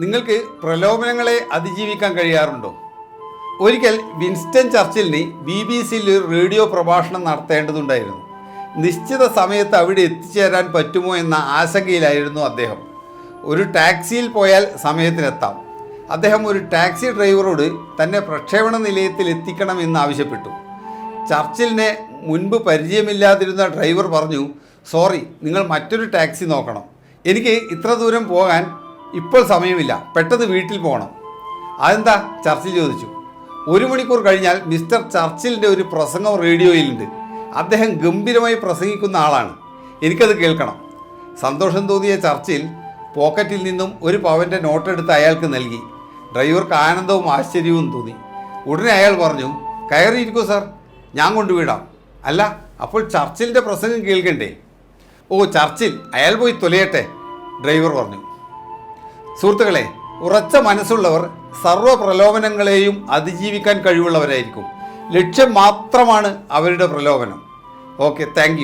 നിങ്ങൾക്ക് പ്രലോഭനങ്ങളെ അതിജീവിക്കാൻ കഴിയാറുണ്ടോ? ഒരിക്കൽ വിൻസ്റ്റൺ ചർച്ചിലിന് ബി ബി സിയിൽ ഒരു റേഡിയോ പ്രഭാഷണം നടത്തേണ്ടതുണ്ടായിരുന്നു. നിശ്ചിത സമയത്ത് അവിടെ എത്തിച്ചേരാൻ പറ്റുമോ എന്ന ആശങ്കയിലായിരുന്നു അദ്ദേഹം. ഒരു ടാക്സിയിൽ പോയാൽ സമയത്തിനെത്താം. അദ്ദേഹം ഒരു ടാക്സി ഡ്രൈവറോട് തന്നെ പ്രക്ഷേപണ നിലയത്തിൽ എത്തിക്കണമെന്ന് ആവശ്യപ്പെട്ടു. ചർച്ചിലിനെ മുൻപ് പരിചയമില്ലാതിരുന്ന ഡ്രൈവർ പറഞ്ഞു സോറി നിങ്ങൾ മറ്റൊരു ടാക്സി നോക്കണം. എനിക്ക് ഇത്ര ദൂരം പോകാൻ ഇപ്പോൾ സമയമില്ല. പെട്ടെന്ന് വീട്ടിൽ പോകണം. അതെന്താ? ചർച്ചിൽ ചോദിച്ചു. ഒരു മണിക്കൂർ കഴിഞ്ഞാൽ മിസ്റ്റർ ചർച്ചിലിന്റെ ഒരു പ്രസംഗം റേഡിയോയിലുണ്ട്. അദ്ദേഹം ഗംഭീരമായി പ്രസംഗിക്കുന്ന ആളാണ്. എനിക്കത് കേൾക്കണം. സന്തോഷം തോന്നിയ ചർച്ചിൽ പോക്കറ്റിൽ നിന്നും ഒരു പവന്റെ നോട്ടെടുത്ത് അയാൾക്ക് നൽകി. ഡ്രൈവർക്ക് ആനന്ദവും ആശ്ചര്യവും തോന്നി. ഉടനെ അയാൾ പറഞ്ഞു കയറിയിരിക്കൂ സാർ. ഞാൻ കൊണ്ടുവിടാം. അല്ല അപ്പോൾ ചർച്ചിലിന്റെ പ്രസംഗം കേൾക്കണ്ടേ? ഓ ചർച്ചിൽ. അയാൾ പോയി തൊലയട്ടെ ഡ്രൈവർ പറഞ്ഞു. സുഹൃത്തുക്കളെ ഉറച്ച മനസ്സുള്ളവർ സർവ പ്രലോഭനങ്ങളെയും അതിജീവിക്കാൻ കഴിവുള്ളവരായിരിക്കും. ലക്ഷ്യം മാത്രമാണ് അവരുടെ പ്രലോഭനം. Okay thank